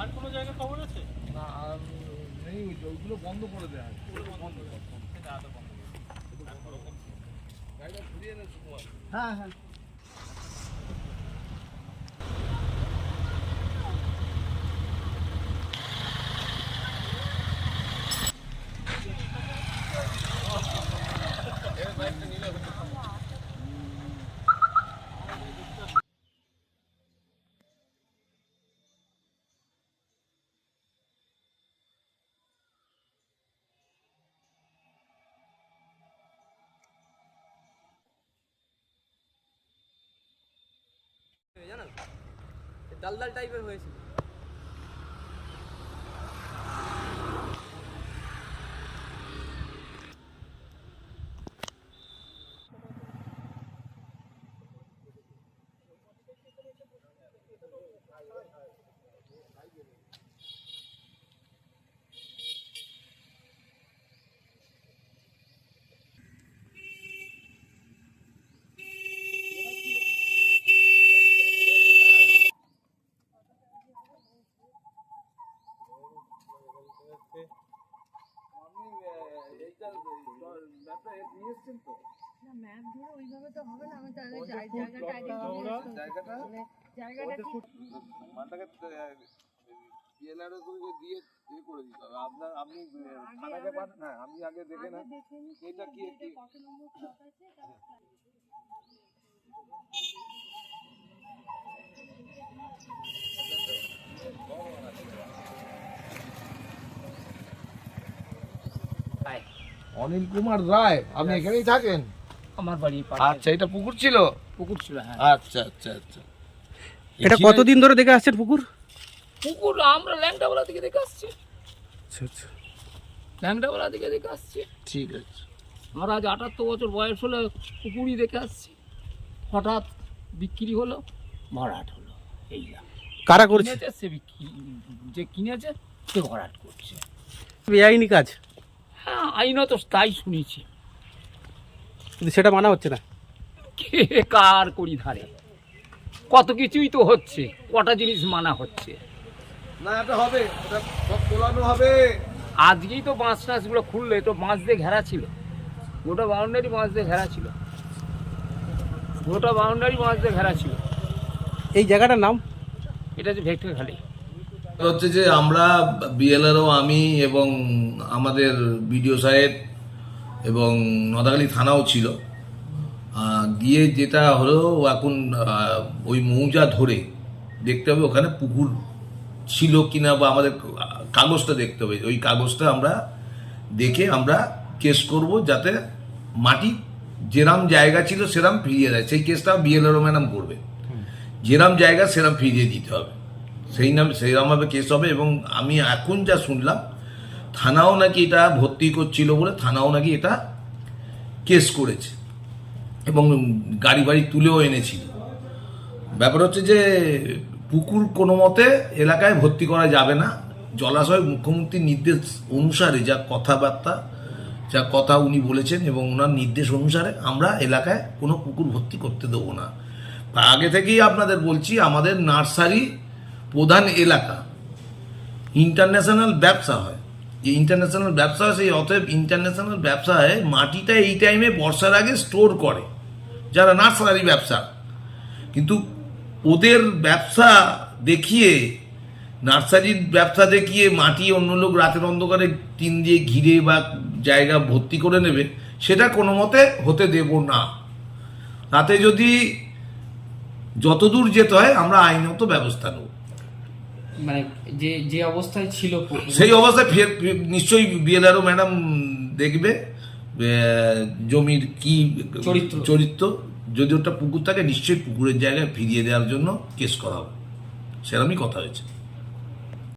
আর কোনো জায়গায় খবর আছে? না আর নেই ওইগুলো বন্ধ করে দেওয়া গাড়িটা ঘুরিয়ে এনে সুকুমার হ্যাঁ হ্যাঁ। ডাল টাইপের হয়েছিল নিয়ে এসছেন তো? না ম্যাপ ধরে ওইভাবে তো হবে না আমি তাহলে জায়গাটা আগে মানে জায়গাটা ঠিক মানটাকে পিএলআর দিয়ে ইয়ে করে দিতে হবে। আপনার আপনি থানাকে পাঠান হ্যাঁ আমি আগে দেখে না। এটা কি কত নম্বর আছে অনিল কুমার রায় আপনি এখানেই থাকেন? আমার বাড়ি আচ্ছা এটা পুকুর ছিল? পুকুর ছিল হ্যাঁ। আচ্ছা আচ্ছা আচ্ছা। এটা কতদিন ধরে দেখে আসছেন পুকুর? পুকুর আমরা ল্যাংটাবেলা থেকে দেখে আসছি। আচ্ছা আচ্ছা। ল্যাংটাবেলা থেকে দেখে আসছি। ঠিক আছে। আমার আজ আটাত্তর বছর বয়স হলো পুকুরই দেখে আসছি। হঠাৎ বিক্রি হলো ভরাট হলো এই যা। কারা করছে? কিনেছে সে বিক্রি যে কিনেছে সে ভরাট করছে। বেআইনি কাজ। আইনত তাই শুনেছি। কিন্তু সেটা মানা হচ্ছে না। কে কার করি ধারে? কত কিছুই তো হচ্ছে কটা জিনিস মানা হচ্ছে। না এটা হবে এটা সব তোলানো হবে। আজকেই তো বাঁশ টাঁশগুলো খুললে তো বাঁশ দিয়ে ঘেরা ছিল। গোটা বাউন্ডারি বাঁশ দিয়ে ঘেরা ছিল। গোটা বাউন্ডারি বাঁশ দিয়ে ঘেরা ছিল। এই জায়গাটার নাম? এটা হচ্ছে ভেক্টর খালি। হচ্ছে যে আমরা বিএলআরও আমি এবং আমাদের বিডিও সাহেব এবং নদাগালি থানাও ছিল গিয়ে যেটা হলো এখন ওই মৌজা ধরে দেখতে হবে ওখানে পুকুর ছিল কিনা বা আমাদের কাগজটা দেখতে হবে। ওই কাগজটা আমরা দেখে আমরা কেস করব যাতে মাটি যেরাম জায়গা ছিল সেরাম ফিরিয়ে দেয়। সেই কেসটা বিএলআরও ম্যাডাম করবে। যেরাম জায়গা সেরাম ফিরিয়ে দিতে হবে। সেই নাম সেইরকমভাবে কেস হবে এবং আমি এখন যা শুনলাম, থানাও নাকি এটা ভর্তি করছিল বলে থানাও নাকি এটা কেস করেছে এবং গাড়ি বাড়ি তুলেও এনেছিল। ব্যাপার হচ্ছে যে পুকুর কোনো মতে এলাকায় ভর্তি করা যাবে না। জলাশয় মুখ্যমন্ত্রীর নির্দেশ অনুসারে যা কথাবার্তা, যা কথা উনি বলেছেন এবং ওনার নির্দেশ অনুসারে আমরা এলাকায় কোনো পুকুর ভর্তি করতে দেবো না। আগে থেকেই আপনাদের বলছি, আমাদের নার্সারি প্রধান এলাকা। ইন্টারন্যাশনাল ব্যবসা হয়। যে ইন্টারন্যাশনাল ব্যবসা হয়, সেই অতএব ইন্টারন্যাশনাল ব্যবসায় মাটিটা এই টাইমে বর্ষার আগে স্টোর করে। যারা নার্সারি ব্যবসা। কিন্তু ওদের ব্যবসা দেখিয়ে, নার্সারির ব্যবসা দেখিয়ে মাটি অন্য লোক রাতের অন্ধকারে টিন দিয়ে ঘিরে বা জায়গা ভর্তি করে নেবে, সেটা কোনো মতে হতে দেব না। তাতে যদি যতদূর যেতে হয়, আমরা আইনত ব্যবস্থা নেব। মানে যে যে অবস্থায় ছিল সেই অবস্থায় ফের নিশ্চয়ই বিএলআরও ম্যাডাম দেখবে জমির কি চরিত্র। চরিত্র। যদি ওটা পুকুর থাকে নিশ্চয়ই পুকুরের জায়গায় ফিরিয়ে দেওয়ার জন্য কেস করা হবে। সেরকমই কথা হয়েছে।